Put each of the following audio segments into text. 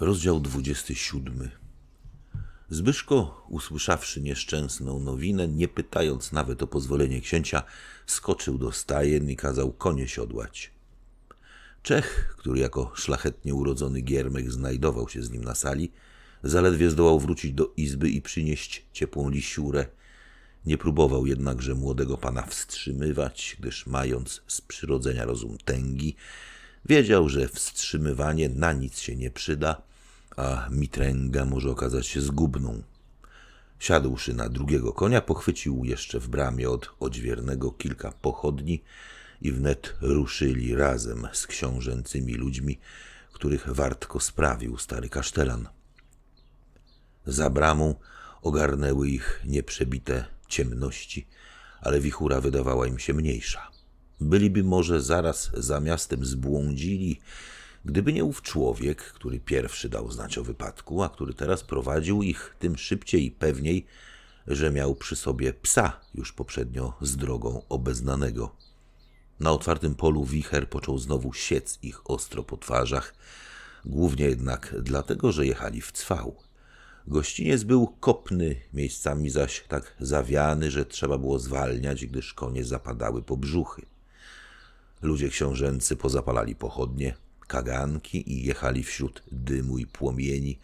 Rozdział 27. Zbyszko, usłyszawszy nieszczęsną nowinę, nie pytając nawet o pozwolenie księcia, skoczył do stajen i kazał konie siodłać. Czech, który jako szlachetnie urodzony giermek znajdował się z nim na sali, zaledwie zdołał wrócić do izby i przynieść ciepłą lisiurę. Nie próbował jednakże młodego pana wstrzymywać, gdyż mając z przyrodzenia rozum tęgi, wiedział, że wstrzymywanie na nic się nie przyda, a mitręga może okazać się zgubną. Siadłszy na drugiego konia, pochwycił jeszcze w bramie od odźwiernego kilka pochodni i wnet ruszyli razem z książęcymi ludźmi, których wartko sprawił stary kasztelan. Za bramą ogarnęły ich nieprzebite ciemności, ale wichura wydawała im się mniejsza. Byliby może zaraz za miastem zbłądzili, gdyby nie ów człowiek, który pierwszy dał znać o wypadku, a który teraz prowadził ich tym szybciej i pewniej, że miał przy sobie psa już poprzednio z drogą obeznanego. Na otwartym polu wicher począł znowu siec ich ostro po twarzach, głównie jednak dlatego, że jechali w cwał. Gościniec był kopny, miejscami zaś tak zawiany, że trzeba było zwalniać, gdyż konie zapadały po brzuchy. Ludzie książęcy pozapalali pochodnie, kaganki i jechali wśród dymu i płomieni,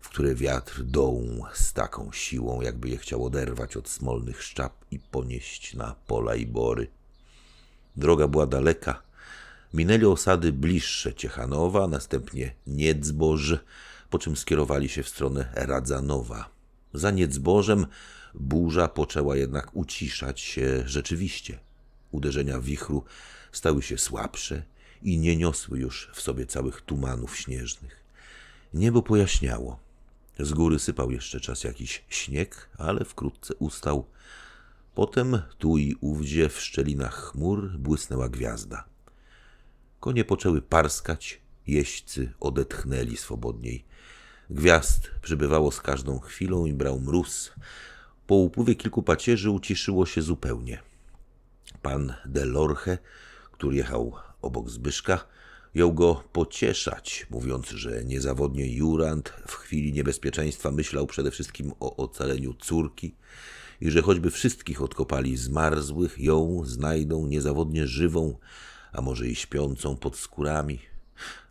w które wiatr dołł z taką siłą, jakby je chciał oderwać od smolnych szczap i ponieść na pola i bory. Droga była daleka. Minęli osady bliższe Ciechanowa, następnie Niedzboż, po czym skierowali się w stronę Radzanowa. Za Niedzbożem burza poczęła jednak uciszać się rzeczywiście. Uderzenia wichru stały się słabsze i nie niosły już w sobie całych tumanów śnieżnych. Niebo pojaśniało. Z góry sypał jeszcze czas jakiś śnieg, ale wkrótce ustał. Potem tu i ówdzie w szczelinach chmur błysnęła gwiazda. Konie poczęły parskać, jeźdźcy odetchnęli swobodniej. Gwiazd przybywało z każdą chwilą i brał mróz. Po upływie kilku pacierzy uciszyło się zupełnie. Pan de Lorche, który jechał obok Zbyszka, jął go pocieszać, mówiąc, że niezawodnie Jurand w chwili niebezpieczeństwa myślał przede wszystkim o ocaleniu córki i że choćby wszystkich odkopali zmarzłych, ją znajdą niezawodnie żywą, a może i śpiącą pod skórami.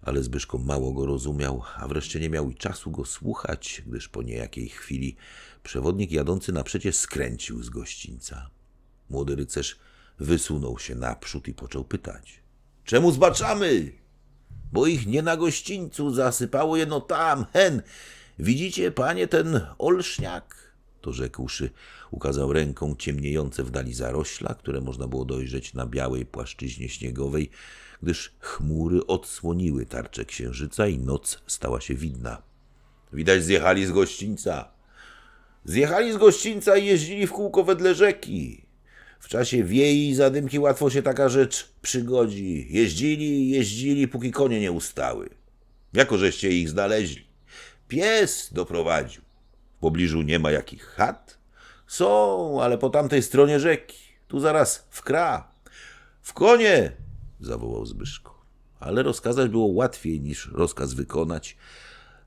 Ale Zbyszko mało go rozumiał, a wreszcie nie miał i czasu go słuchać, gdyż po niejakiej chwili przewodnik jadący naprzecie skręcił z gościńca. Młody rycerz wysunął się naprzód i począł pytać. Czemu zbaczamy? Bo ich nie na gościńcu zasypało jedno tam, hen. Widzicie, panie, ten olszniak? To rzekłszy, ukazał ręką ciemniejące w dali zarośla, które można było dojrzeć na białej płaszczyźnie śniegowej, gdyż chmury odsłoniły tarczę księżyca i noc stała się widna. Widać zjechali z gościńca. Zjechali z gościńca i jeździli w kółko wedle rzeki. W czasie wiei i zadymki łatwo się taka rzecz przygodzi. Jeździli, jeździli, póki konie nie ustały. Jako żeście ich znaleźli. Pies doprowadził. W pobliżu nie ma jakich chat? Są, ale po tamtej stronie rzeki. Tu zaraz w kra. W konie! zawołał Zbyszko. Ale rozkazać było łatwiej niż rozkaz wykonać,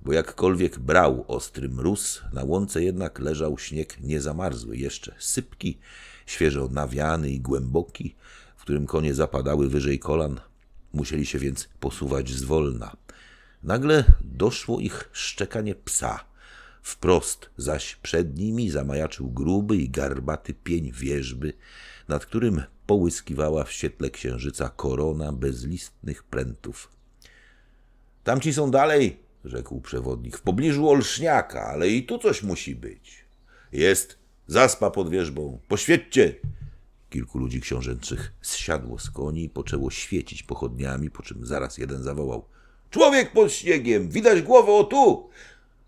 bo jakkolwiek brał ostry mróz, na łące jednak leżał śnieg niezamarzły, jeszcze sypki, świeżo nawiany i głęboki, w którym konie zapadały wyżej kolan. Musieli się więc posuwać zwolna. Nagle doszło ich szczekanie psa. Wprost zaś przed nimi zamajaczył gruby i garbaty pień wierzby, nad którym połyskiwała w świetle księżyca korona bezlistnych prętów. Tamci są dalej, rzekł przewodnik, w pobliżu Olszniaka, ale i tu coś musi być. Jest zaspa pod wierzbą. Poświećcie! Kilku ludzi książęczych zsiadło z koni i poczęło świecić pochodniami, po czym zaraz jeden zawołał. Człowiek pod śniegiem! Widać głowę o tu!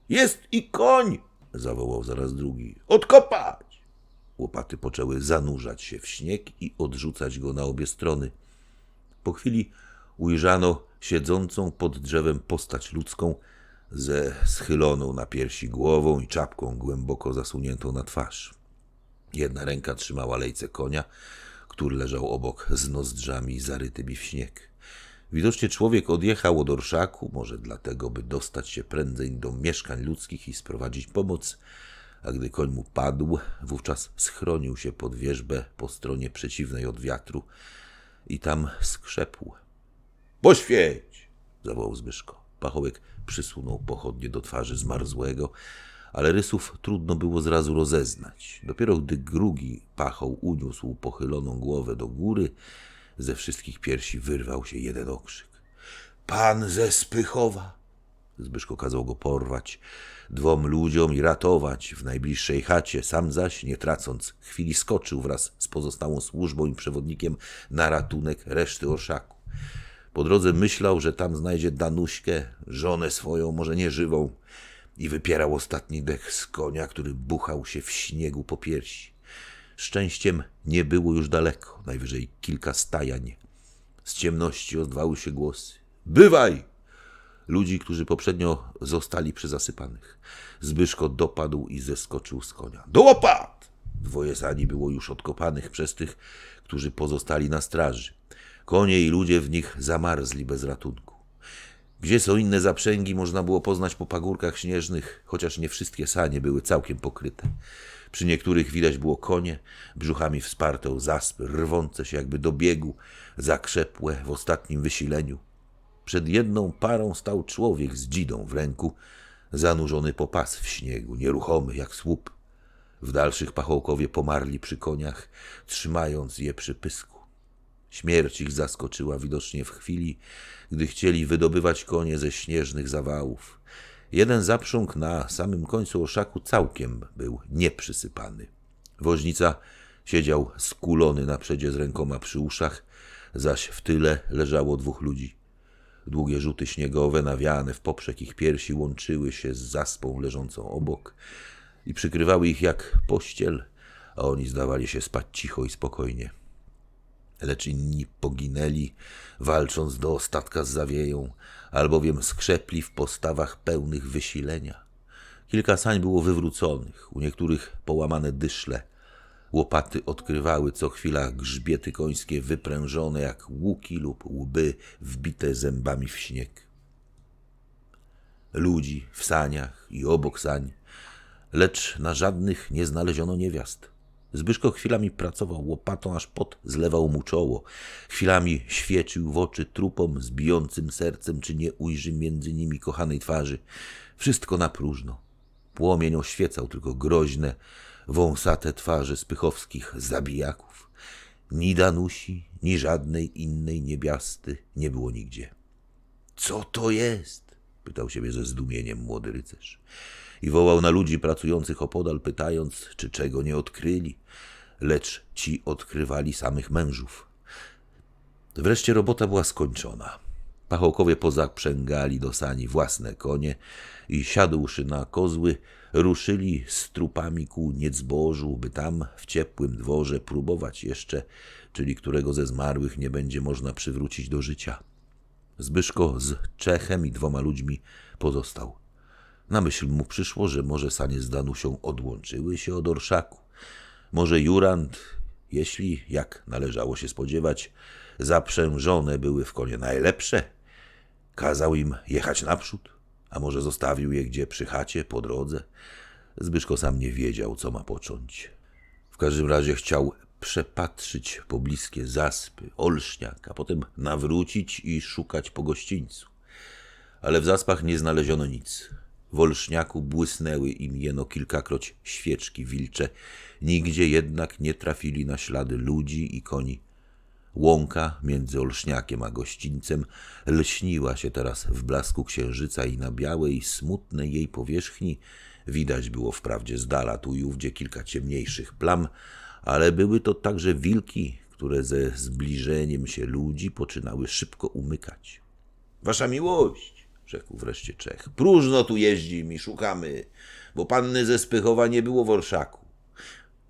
Jest i koń! zawołał zaraz drugi. Odkopać! Łopaty poczęły zanurzać się w śnieg i odrzucać go na obie strony. Po chwili ujrzano siedzącą pod drzewem postać ludzką ze schyloną na piersi głową i czapką głęboko zasuniętą na twarz. Jedna ręka trzymała lejce konia, który leżał obok z nozdrzami zarytymi w śnieg. Widocznie człowiek odjechał od orszaku, może dlatego, by dostać się prędzej do mieszkań ludzkich i sprowadzić pomoc, a gdy koń mu padł, wówczas schronił się pod wierzbę po stronie przeciwnej od wiatru i tam skrzepł. Poświeć! zawołał Zbyszko. Pachołek przysunął pochodnie do twarzy zmarzłego, ale rysów trudno było zrazu rozeznać. Dopiero gdy drugi pachoł uniósł pochyloną głowę do góry, ze wszystkich piersi wyrwał się jeden okrzyk. Pan ze Spychowa! Zbyszko kazał go porwać dwom ludziom i ratować w najbliższej chacie, sam zaś, nie tracąc chwili, skoczył wraz z pozostałą służbą i przewodnikiem na ratunek reszty orszaku. Po drodze myślał, że tam znajdzie Danuśkę, żonę swoją, może nie żywą, i wypierał ostatni dech z konia, który buchał się w śniegu po piersi. Szczęściem nie było już daleko, najwyżej kilka stajań. Z ciemności odwały się głosy. Bywaj! Ludzi, którzy poprzednio zostali przyzasypanych. Zbyszko dopadł i zeskoczył z konia. Do łopat! Dwoje sani było już odkopanych przez tych, którzy pozostali na straży. Konie i ludzie w nich zamarzli bez ratunku. Gdzie są inne zaprzęgi, można było poznać po pagórkach śnieżnych, chociaż nie wszystkie sanie były całkiem pokryte. Przy niektórych widać było konie, brzuchami wsparte o zaspy, rwące się jakby do biegu, zakrzepłe w ostatnim wysileniu. Przed jedną parą stał człowiek z dzidą w ręku, zanurzony po pas w śniegu, nieruchomy jak słup. W dalszych pachołkowie pomarli przy koniach, trzymając je przy pysku. Śmierć ich zaskoczyła widocznie w chwili, gdy chcieli wydobywać konie ze śnieżnych zawałów. Jeden zaprząg na samym końcu oszaku całkiem był nieprzysypany. Woźnica siedział skulony na przedzie z rękoma przy uszach, zaś w tyle leżało dwóch ludzi. Długie rzuty śniegowe, nawiane w poprzek ich piersi, łączyły się z zaspą leżącą obok i przykrywały ich jak pościel, a oni zdawali się spać cicho i spokojnie. Lecz inni poginęli, walcząc do ostatka z zawieją, albowiem skrzepli w postawach pełnych wysilenia. Kilka sań było wywróconych, u niektórych połamane dyszle. Łopaty odkrywały co chwila grzbiety końskie wyprężone jak łuki lub łby wbite zębami w śnieg. Ludzi w saniach i obok sań, lecz na żadnych nie znaleziono niewiast. Zbyszko chwilami pracował łopatą, aż pot zlewał mu czoło. Chwilami świecił w oczy trupom z bijącym sercem, czy nie ujrzy między nimi kochanej twarzy. Wszystko na próżno. Płomień oświecał tylko groźne, wąsate twarze spychowskich zabijaków. Ni Danusi, ni żadnej innej niebiasty nie było nigdzie. Co to jest? pytał siebie ze zdumieniem młody rycerz. I wołał na ludzi pracujących opodal, pytając, czy czego nie odkryli, lecz ci odkrywali samych mężów. Wreszcie robota była skończona. Pachołkowie pozaprzęgali do sani własne konie i siadłszy na kozły, ruszyli z trupami ku niedzbożu, by tam w ciepłym dworze próbować jeszcze, czyli którego ze zmarłych nie będzie można przywrócić do życia. Zbyszko z Czechem i dwoma ludźmi pozostał. Na myśl mu przyszło, że może sanie z Danusią odłączyły się od orszaku. Może Jurand, jeśli, jak należało się spodziewać, zaprzężone były w konie najlepsze, kazał im jechać naprzód, a może zostawił je gdzie przy chacie, po drodze. Zbyszko sam nie wiedział, co ma począć. W każdym razie chciał przepatrzyć pobliskie zaspy, olszniak, a potem nawrócić i szukać po gościńcu. Ale w zaspach nie znaleziono nic. W olszniaku błysnęły im jeno kilkakroć świeczki wilcze, nigdzie jednak nie trafili na ślady ludzi i koni. Łąka między olszniakiem a gościńcem lśniła się teraz w blasku księżyca i na białej, smutnej jej powierzchni widać było wprawdzie z dala tu i ówdzie kilka ciemniejszych plam, ale były to także wilki, które ze zbliżeniem się ludzi poczynały szybko umykać. Wasza miłość, rzekł wreszcie Czech, próżno tu jeździm i szukamy, bo panny ze Spychowa nie było w orszaku.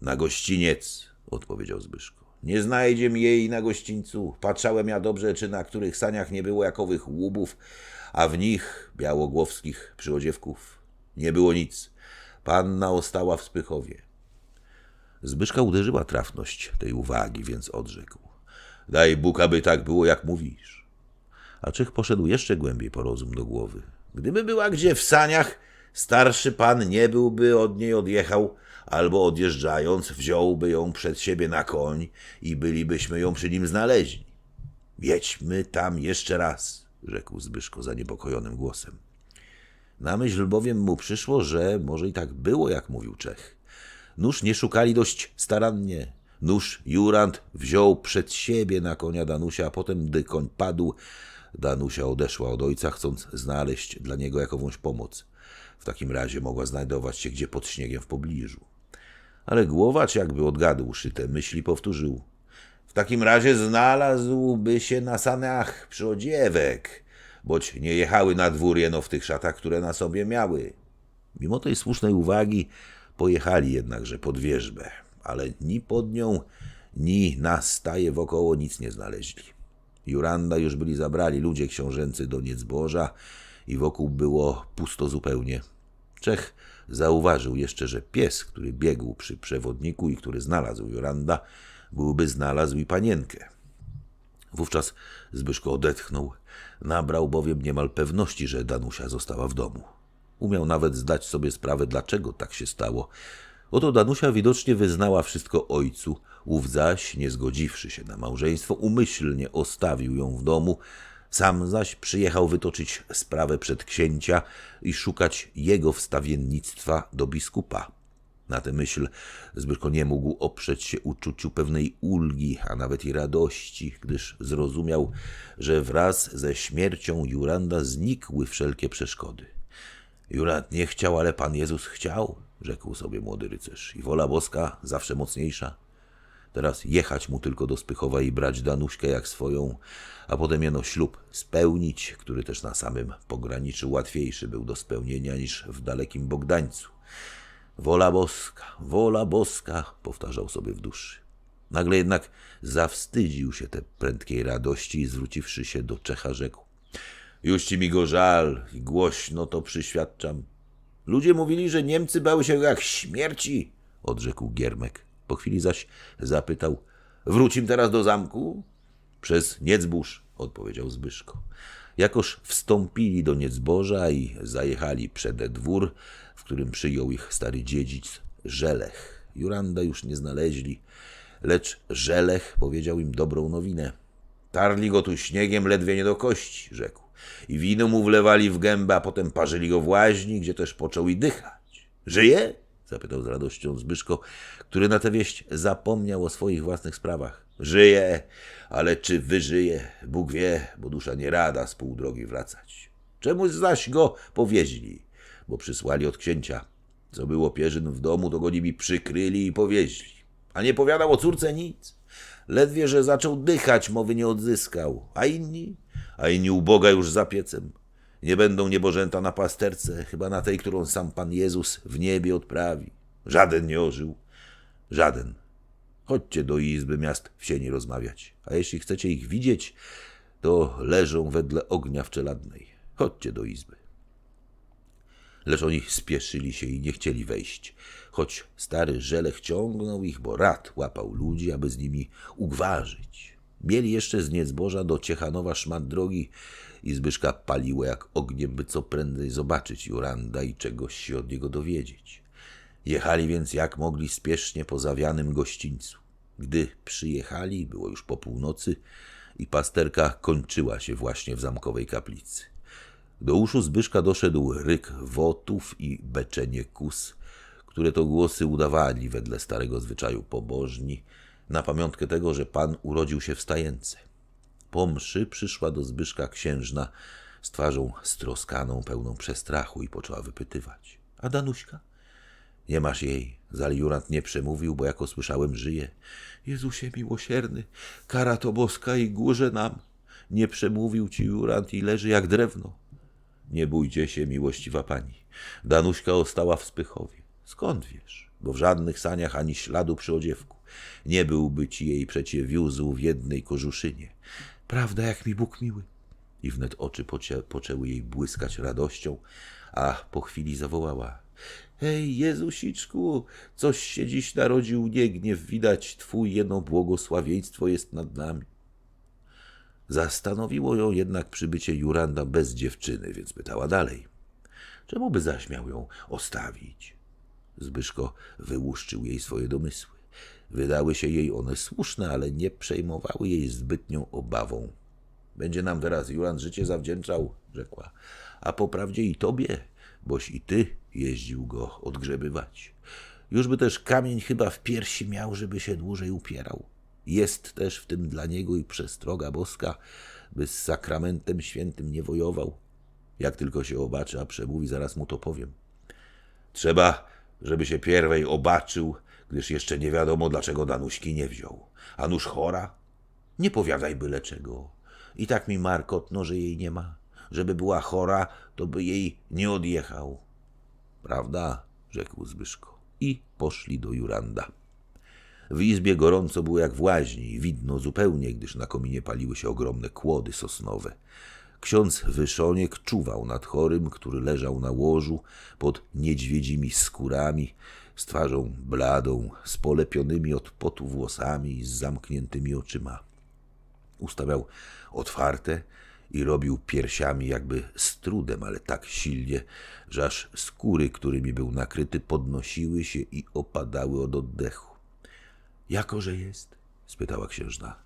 Na gościniec, odpowiedział Zbyszko. Nie znajdziem jej na gościńcu. Patrzałem ja dobrze, czy na których saniach nie było jakowych łubów, a w nich białogłowskich przyodziewków. Nie było nic. Panna ostała w Spychowie. Zbyszka uderzyła trafność tej uwagi, więc odrzekł. Daj Bóg, aby tak było, jak mówisz. A Czech poszedł jeszcze głębiej po rozum do głowy. Gdyby była gdzie w saniach, starszy pan nie byłby od niej odjechał, albo odjeżdżając wziąłby ją przed siebie na koń i bylibyśmy ją przy nim znaleźli. Jedźmy tam jeszcze raz, rzekł Zbyszko zaniepokojonym głosem. Na myśl bowiem mu przyszło, że może i tak było, jak mówił Czech. Nóż nie szukali dość starannie. Nóż Jurand wziął przed siebie na konia Danusia, a potem, gdy koń padł, Danusia odeszła od ojca, chcąc znaleźć dla niego jakąś pomoc. W takim razie mogła znajdować się gdzie pod śniegiem w pobliżu. Ale głowacz jakby odgadłszy te myśli, powtórzył. W takim razie znalazłby się na sanach przyodziewek, boć nie jechały na dwór jeno w tych szatach, które na sobie miały. Mimo tej słusznej uwagi pojechali jednakże pod wierzbę, ale ni pod nią, ni na staje wokoło nic nie znaleźli. Juranda już byli zabrali ludzie książęcy do niezboża i wokół było pusto zupełnie. Czech zauważył jeszcze, że pies, który biegł przy przewodniku i który znalazł Juranda, byłby znalazł i panienkę. Wówczas Zbyszko odetchnął, nabrał bowiem niemal pewności, że Danusia została w domu. Umiał nawet zdać sobie sprawę, dlaczego tak się stało. Oto Danusia widocznie wyznała wszystko ojcu, ów zaś, nie zgodziwszy się na małżeństwo, umyślnie ostawił ją w domu, sam zaś przyjechał wytoczyć sprawę przed księcia i szukać jego wstawiennictwa do biskupa. Na tę myśl Zbyszko nie mógł oprzeć się uczuciu pewnej ulgi, a nawet i radości, gdyż zrozumiał, że wraz ze śmiercią Juranda znikły wszelkie przeszkody. Jurand nie chciał, ale Pan Jezus chciał, rzekł sobie młody rycerz, i wola boska zawsze mocniejsza. Teraz jechać mu tylko do Spychowa i brać Danuśkę jak swoją, a potem jeno ślub spełnić, który też na samym pograniczu łatwiejszy był do spełnienia niż w dalekim Bogdańcu. Wola boska, wola boska, powtarzał sobie w duszy. Nagle jednak zawstydził się te prędkiej radości i zwróciwszy się do Czecha rzekł. Już ci mi go żal i głośno to przyświadczam. Ludzie mówili, że Niemcy bały się jak śmierci, odrzekł Giermek. Po chwili zaś zapytał, wrócim teraz do zamku? Przez Niecbóż, odpowiedział Zbyszko. Jakoż wstąpili do Niecboża i zajechali przed dwór, w którym przyjął ich stary dziedzic Żelech. Juranda już nie znaleźli, lecz Żelech powiedział im dobrą nowinę. Tarli go tu śniegiem ledwie nie do kości, rzekł. I wino mu wlewali w gębę, a potem parzyli go w łaźni, gdzie też począł i dychać. Żyje? Zapytał z radością Zbyszko, który na tę wieść zapomniał o swoich własnych sprawach. Żyje, ale czy wyżyje? Bóg wie, bo dusza nie rada z pół drogi wracać. Czemuś zaś go powieźli, bo przysłali od księcia. Co było Pierzyn w domu, to go nimi przykryli i powieźli. A nie powiadał o córce nic. Ledwie, że zaczął dychać, mowy nie odzyskał. A inni? A inni uboga już za piecem. Nie będą niebożęta na pasterce, chyba na tej, którą sam Pan Jezus w niebie odprawi. Żaden nie ożył. Żaden. Chodźcie do izby miast w sieni rozmawiać. A jeśli chcecie ich widzieć, to leżą wedle ognia w czeladnej. Chodźcie do izby. Lecz oni spieszyli się i nie chcieli wejść, choć stary żelech ciągnął ich, bo rad łapał ludzi, aby z nimi ugwarzyć. Mieli jeszcze z Niezboża do Ciechanowa szmat drogi i Zbyszka paliło jak ogniem, by co prędzej zobaczyć Juranda i czegoś się od niego dowiedzieć. Jechali więc jak mogli spiesznie po zawianym gościńcu. Gdy przyjechali, było już po północy i pasterka kończyła się właśnie w zamkowej kaplicy. Do uszu Zbyszka doszedł ryk wotów i beczenie kus, które to głosy udawali wedle starego zwyczaju pobożni, na pamiątkę tego, że pan urodził się w stajence. Po mszy przyszła do Zbyszka księżna z twarzą stroskaną, pełną przestrachu i poczęła wypytywać. A Danuśka? Nie masz jej. Zaliurant nie przemówił, bo jako słyszałem żyje. Jezusie miłosierny, kara to boska i górze nam. Nie przemówił ci Jurant i leży jak drewno. Nie bójcie się, miłościwa pani. Danuśka ostała w Spychowie. Skąd wiesz? Bo w żadnych saniach ani śladu przy odziewku. Nie byłby ci jej przecie wiózł w jednej kożuszynie. Prawda, jak mi Bóg miły. I wnet oczy pocie, poczęły jej błyskać radością, a po chwili zawołała. Hej, Jezusiczku, coś się dziś narodził nie gniew, widać Twój jedno błogosławieństwo jest nad nami. Zastanowiło ją jednak przybycie Juranda bez dziewczyny, więc pytała dalej. Czemu by zaś miał ją ostawić? Zbyszko wyłuszczył jej swoje domysły. Wydały się jej one słuszne, ale nie przejmowały jej zbytnią obawą. Będzie nam teraz Jurand życie zawdzięczał, rzekła. A po prawdzie i tobie, boś i ty jeździł go odgrzebywać. Już by też kamień chyba w piersi miał, żeby się dłużej upierał. Jest też w tym dla niego i przestroga boska, by z sakramentem świętym nie wojował. Jak tylko się obaczy, a przemówi, zaraz mu to powiem. Trzeba, żeby się pierwej obaczył, gdyż jeszcze nie wiadomo, dlaczego Danuśki nie wziął. A nuż chora? Nie powiadaj byle czego. I tak mi markotno, że jej nie ma. Żeby była chora, to by jej nie odjechał. Prawda? rzekł Zbyszko. I poszli do Juranda. W izbie gorąco było jak w łaźni, widno zupełnie, gdyż na kominie paliły się ogromne kłody sosnowe. Ksiądz Wyszoniek czuwał nad chorym, który leżał na łożu pod niedźwiedzimi skórami, z twarzą bladą, z polepionymi od potu włosami i z zamkniętymi oczyma. Ustawiał otwarte i robił piersiami jakby z trudem, ale tak silnie, że aż skóry, którymi był nakryty, podnosiły się i opadały od oddechu. Jakoże jest? spytała księżna.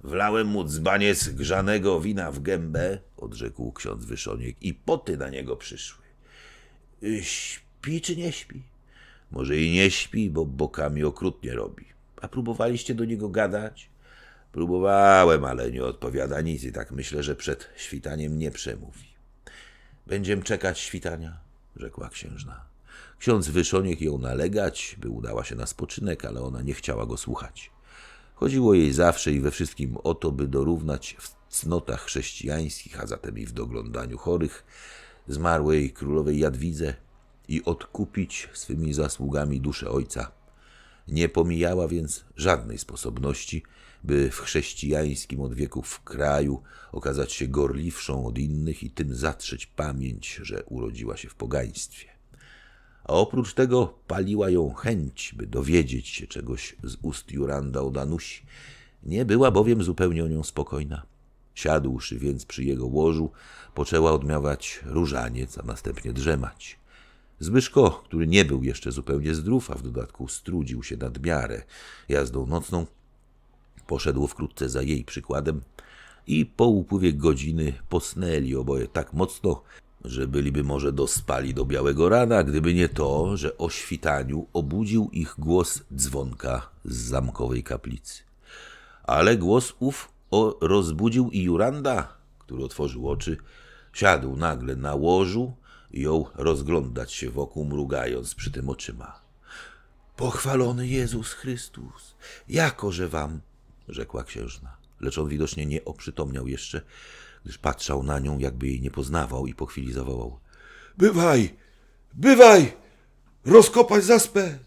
Wlałem mu dzbaniec grzanego wina w gębę, odrzekł ksiądz Wyszoniek, i poty na niego przyszły. Śpi czy nie śpi? Może i nie śpi, bo bokami okrutnie robi. A próbowaliście do niego gadać? Próbowałem, ale nie odpowiada nic i tak myślę, że przed świtaniem nie przemówi. Będziem czekać świtania, rzekła księżna. Ksiądz Wyszoniek ją nalegać, by udała się na spoczynek, ale ona nie chciała go słuchać. Chodziło jej zawsze i we wszystkim o to, by dorównać w cnotach chrześcijańskich, a zatem i w doglądaniu chorych, zmarłej królowej Jadwidze i odkupić swymi zasługami duszę ojca. Nie pomijała więc żadnej sposobności, by w chrześcijańskim od wieków kraju okazać się gorliwszą od innych i tym zatrzeć pamięć, że urodziła się w pogaństwie. A oprócz tego paliła ją chęć, by dowiedzieć się czegoś z ust Juranda o Danusi. Nie była bowiem zupełnie o nią spokojna. Siadłszy więc przy jego łożu, poczęła odmiawać różaniec, a następnie drzemać. Zbyszko, który nie był jeszcze zupełnie zdrów, a w dodatku strudził się nad miarę jazdą nocną, poszedł wkrótce za jej przykładem i po upływie godziny posnęli oboje tak mocno, że byliby może dospali do białego rana, gdyby nie to, że o świtaniu obudził ich głos dzwonka z zamkowej kaplicy. Ale głos ów rozbudził i Juranda, który otworzył oczy, siadł nagle na łożu jął rozglądać się wokół, mrugając przy tym oczyma. Pochwalony Jezus Chrystus, jakoże wam, rzekła księżna, lecz on widocznie nie oprzytomniał jeszcze, gdyż patrzał na nią, jakby jej nie poznawał i po chwili zawołał. Bywaj, bywaj, rozkopać zaspę.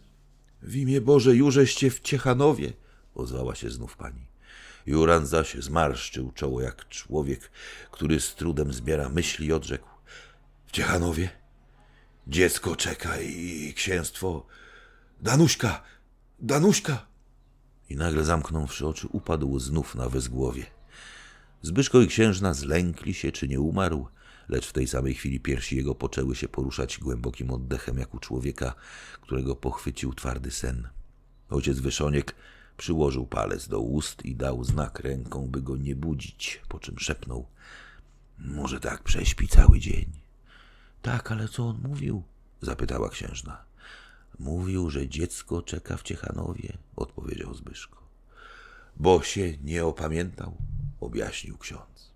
W imię Boże, jużeście w Ciechanowie, ozwała się znów pani. Juran zaś zmarszczył czoło jak człowiek, który z trudem zbiera myśli i odrzekł. Ciechanowie dziecko czeka i księstwo. Danuśka, Danuśka. I nagle zamknąwszy oczy, upadł znów na wezgłowie. Zbyszko i księżna zlękli się, czy nie umarł, lecz w tej samej chwili piersi jego poczęły się poruszać głębokim oddechem, jak u człowieka, którego pochwycił twardy sen. Ojciec Wyszoniek przyłożył palec do ust i dał znak ręką, by go nie budzić, po czym szepnął. Może tak prześpi cały dzień. Tak, ale co on mówił? zapytała księżna. Mówił, że dziecko czeka w Ciechanowie, odpowiedział Zbyszko. Bo się nie opamiętał, objaśnił ksiądz.